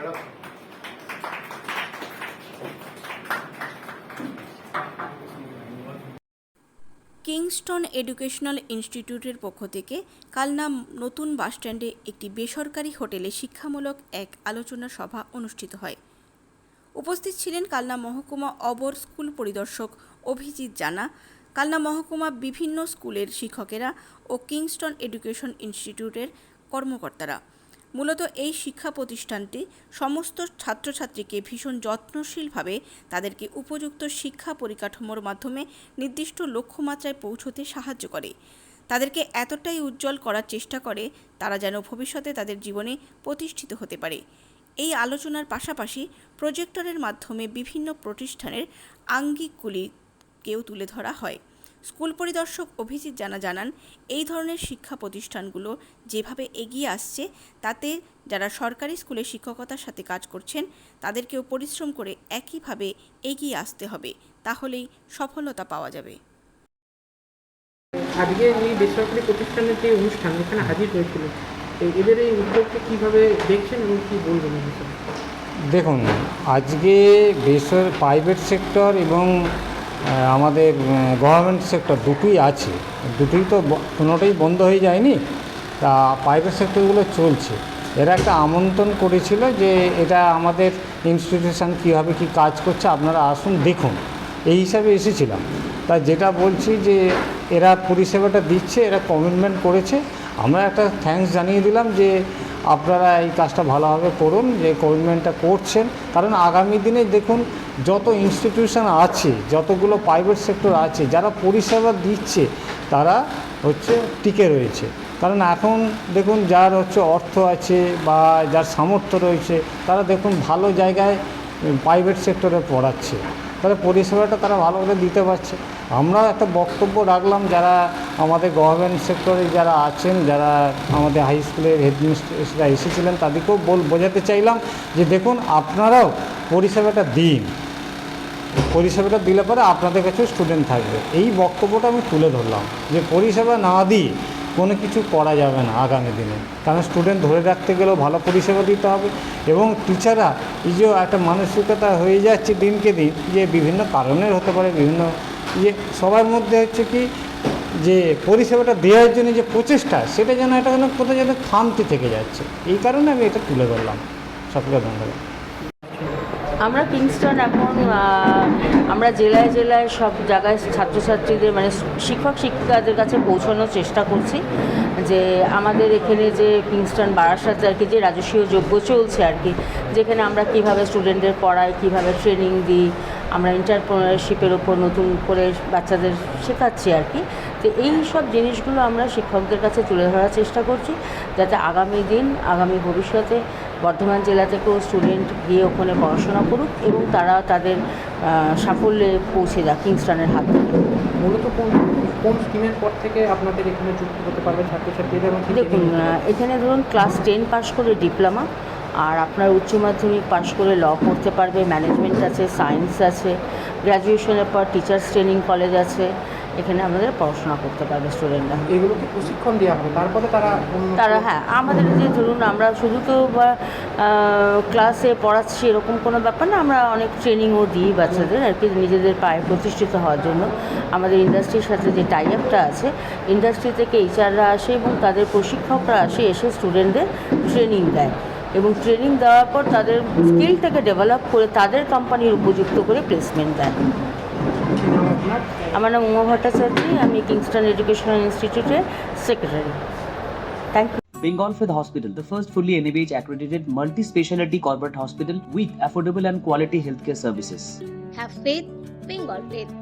Kingston educational ইনস্টিটিউটের পক্ষ থেকে কালনা নতুন বাসস্ট্যান্ডে একটি বেসরকারি হোটেলে শিক্ষামূলক এক আলোচনা সভা অনুষ্ঠিত হয়। উপস্থিত ছিলেন কালনা মহকুমা অবর স্কুল পরিদর্শক অভিজিৎ জানা, কালনা মহকুমা বিভিন্ন স্কুলের শিক্ষকেরা ও কিংস্টন এডুকেশন ইনস্টিটিউটের কর্মকর্তারা। মূলত এই শিক্ষা প্রতিষ্ঠানটি সমস্ত ছাত্রছাত্রীকে ভীষণ যত্নশীলভাবে তাদেরকে উপযুক্ত শিক্ষা পরিকাঠামোর মাধ্যমে নির্দিষ্ট লক্ষ্যমাত্রায় পৌঁছতে সাহায্য করে। তাদেরকে এতটাই উজ্জ্বল করার চেষ্টা করে, তারা যেন ভবিষ্যতে তাদের জীবনে প্রতিষ্ঠিত হতে পারে। এই আলোচনার পাশাপাশি প্রজেক্টরের মাধ্যমে বিভিন্ন প্রতিষ্ঠানের আঙ্গিকগুলিকেও তুলে ধরা হয়। স্কুল পরিদর্শক অভিজিৎ জানা জানান এই ধরনের শিক্ষা প্রতিষ্ঠানগুলো যেভাবে এগিয়ে আসছে তাতে যারা সরকারি স্কুলে শিক্ষকতার সাথে কাজ করছেন তাদেরকেও পরিশ্রম করে একইভাবে এগিয়ে আসতে হবে তাহলেই সফলতা পাওয়া যাবে। আজকে এই বেসরকারি প্রতিষ্ঠানের যে অনুষ্ঠান এখানে হাজির হয়েছিল এদের এই উদ্যোগকে কীভাবে দেখছেন এবং কী বলবেন দেখুন আজকে বেসর প্রাইভেট সেক্টর এবং আমাদের গভর্নমেন্ট সেক্টর দুটোই আছে। দুটোই তো কোনোটাই বন্ধ হয়ে যায়নি। তা প্রাইভেট সেক্টরগুলো চলছে। এরা একটা আমন্ত্রণ করেছিল যে এটা আমাদের ইনস্টিটিউশন কীভাবে কী কাজ করছে, আপনারা আসুন, দেখুন। এই হিসাবে এসেছিলাম। তা যেটা বলছি যে, এরা পরিষেবাটা দিচ্ছে, এরা কমিটমেন্ট করেছে। আমরা একটা থ্যাঙ্কস জানিয়ে দিলাম যে আপনারা এই কাজটা ভালোভাবে করুন, যে কমিটমেন্টটা করছেন। কারণ আগামী দিনে দেখুন, যত ইনস্টিটিউশন আছে, যতগুলো প্রাইভেট সেক্টর আছে, যারা পরিষেবা দিচ্ছে, তারা হচ্ছে টিকে রয়েছে। কারণ এখন দেখুন, যার হচ্ছে অর্থ আছে বা যার সামর্থ্য রয়েছে, তারা দেখুন ভালো জায়গায় প্রাইভেট সেক্টরে পড়াচ্ছে। তাহলে পরিষেবাটা তারা ভালো করে দিতে পারছে। আমরা একটা বক্তব্য রাখলাম, যারা আমাদের গভর্নমেন্ট সেক্টরে যারা আছেন, যারা আমাদের হাই স্কুলের হেডমিস্ট্রেসরা এসেছিলেন, তাদেরকেও বল, বোঝাতে চাইলাম যে দেখুন, আপনারাও পরিষেবাটা দিন। পরিষেবাটা দিলে পরে আপনাদের কাছেও স্টুডেন্ট থাকবে। এই বক্তব্যটা আমি তুলে ধরলাম যে পরিষেবা না দিয়ে কোনো কিছু করা যাবে না আগামী দিনে। কারণ স্টুডেন্ট ধরে রাখতে গেলেও ভালো পরিষেবা দিতে হবে এবং টিচাররা এই যে একটা মানসিকতা হয়ে যাচ্ছে দিনকে দিন, যে বিভিন্ন কারণের হতে পারে, বিভিন্ন যে সবার মধ্যে হচ্ছে কি যে পরিষেবাটা দেওয়ার জন্য যে প্রচেষ্টা, সেটা যেন একটা যেন কোথাও যেন থামতি থেকে যাচ্ছে। এই কারণে আমি এটা তুলে ধরলাম। সকলকে ধন্যবাদ। আমরা কিংস্টন এখন আমরা জেলায় জেলায় সব জায়গায় ছাত্রছাত্রীদের মানে শিক্ষক শিক্ষিকাদের কাছে পৌঁছানোর চেষ্টা করছি। যে আমাদের এখানে যে কিংস্টন বারাসাতে আর কি, যে রাজস্বীয় যোগ্য চলছে আর কি, যেখানে আমরা কীভাবে স্টুডেন্টদের পড়াই, কীভাবে ট্রেনিং দিই, আমরা এন্টারপ্রেনারশিপের ওপর নতুন করে বাচ্চাদের শেখাচ্ছি আর কি। তো এই সব জিনিসগুলো আমরা শিক্ষকদের কাছে তুলে ধরার চেষ্টা করছি, যাতে আগামী দিন, আগামী ভবিষ্যতে বর্ধমান জেলা থেকেও স্টুডেন্ট গিয়ে ওখানে পড়াশোনা করুক এবং তারা তাদের সাফল্যে পৌঁছে যাক কিংস্টনের হাত থেকে মূলত কোন কোন স্কিমের পর থেকে আপনাদের এখানে যুক্ত হতে পারবে ছাত্রছাত্রীরা এবং দেখুন এখানে ধরুন ক্লাস টেন পাস করে ডিপ্লোমা আর আপনার উচ্চ মাধ্যমিক পাস করে ল পড়তে পারবে ম্যানেজমেন্ট আছে সায়েন্স আছে গ্র্যাজুয়েশনের পর টিচার্স ট্রেনিং কলেজ আছে এখানে আমাদের পড়াশোনা করতে পারবে স্টুডেন্টরা এগুলোকে প্রশিক্ষণ দেওয়া হবে তারপরে তারা তারা হ্যাঁ আমাদের যে ধরুন আমরা শুধু তো বা, ক্লাসে পড়াচ্ছি এরকম কোনো ব্যাপার না আমরা অনেক ট্রেনিংও দিই বাচ্চাদের আর কি নিজেদের পায়ে প্রতিষ্ঠিত হওয়ার জন্য। আমাদের ইন্ডাস্ট্রির সাথে যে টাই আপটা আছে ইন্ডাস্ট্রি থেকে এইচআররা আসে এবং তাদের প্রশিক্ষকরা আসে এসে স্টুডেন্টদের ট্রেনিং দেয়। এবং ট্রেনিং দেওয়ার পর তাদের স্কিলটাকে ডেভেলপ করে তাদের কোম্পানির উপযুক্ত করে প্লেসমেন্ট দেয়। আপনার আমার নাম উমা ভট্টাচার্য আমি কিংস্টন এডুকেশনাল ইনস্টিটিউটের secretary thank you Bengal Fifth Hospital, the first fully NABH accredited multi speciality corporate hospital with affordable and quality healthcare services. Have faith, Bengal faith.